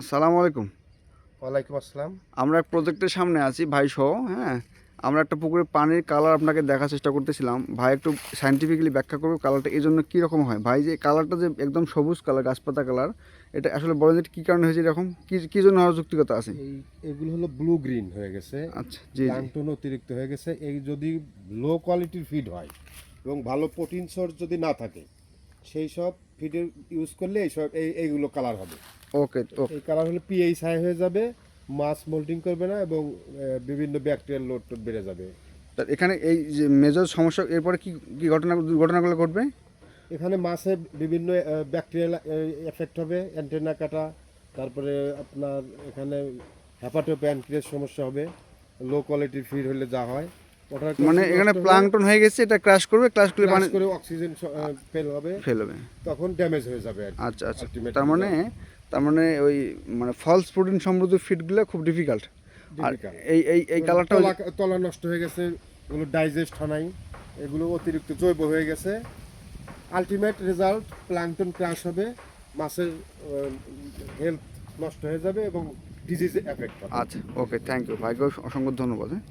সালামু আলাইকুম। ওয়ালাইকুম আসসালাম। আমরা এক প্রজেক্টের সামনে আছি ভাই সহ হ্যাঁ। আমরা একটা পুকুরে পানির কালার আপনাকে দেখার চেষ্টা করতেছিলাম। ভাই একটু সাইন্টিফিক্যালি ব্যাখ্যা করবে কালারটা এই জন্য কীরকম হয়। ভাই যে কালারটা যে একদম সবুজ কালার গাছপাতা কালার এটা আসলে বলেন যে কী কারণে হয়েছে এরকম? কী কী জন্য হওয়ার যুক্তিকতা আছে? এগুলো হলো ব্লু গ্রিন হয়ে গেছে। আচ্ছা জি জি। অতিরিক্ত হয়ে গেছে। এই যদি লো কোয়ালিটির ফিড হয় এবং ভালো প্রোটিন সোর্স যদি না থাকে সেই সব ফিডের ইউজ করলে এইসব এই এইগুলো কালার হবে। ওকে ওকে এই কালার হলে পিএইচ হাই হয়ে যাবে মাছ মোল্টিং করবে না এবং বিভিন্ন ব্যাকটেরিয়াল লোড টোড বেড়ে যাবে। এখানে এই যে মেজর সমস্যা এরপরে কি কি ঘটনা দুর্ঘটনাগুলো ঘটবে? এখানে মাছে বিভিন্ন ব্যাকটেরিয়াল এফেক্ট হবে অ্যান্টেনা কাটা তারপরে আপনার এখানে হ্যাপাটো প্যানক্রিয়াস সমস্যা হবে লো কোয়ালিটির ফিড হলে যা হয়। মানে এখানে প্লাংটন হয়ে গেছে এটা ক্রাশ করবে ক্রাশ করলে মানে করে অক্সিজেন ফেল হবে ফেলবে তখন ড্যামেজ হয়ে যাবে আচ্ছা আচ্ছা। তার মানে তার মানে ওই মানে ফলস প্রোটিন সমৃদ্ধ ফিডগুলো খুব ডিফিকাল্ট আর এই এই এই কালারটা তলা নষ্ট হয়ে গেছে এগুলো ডাইজেস্ট হয় নাই এগুলো অতিরিক্ত জৈব হয়ে গেছে। আলটিমেট রেজাল্ট প্লাংটন ক্রাশ হবে মাছের হেলথ নষ্ট হয়ে যাবে এবং ডিজিজ এফেক্ট আচ্ছা ওকে থ্যাংক ইউ ভাইকে অসংখ্য ধন্যবাদ হ্যাঁ।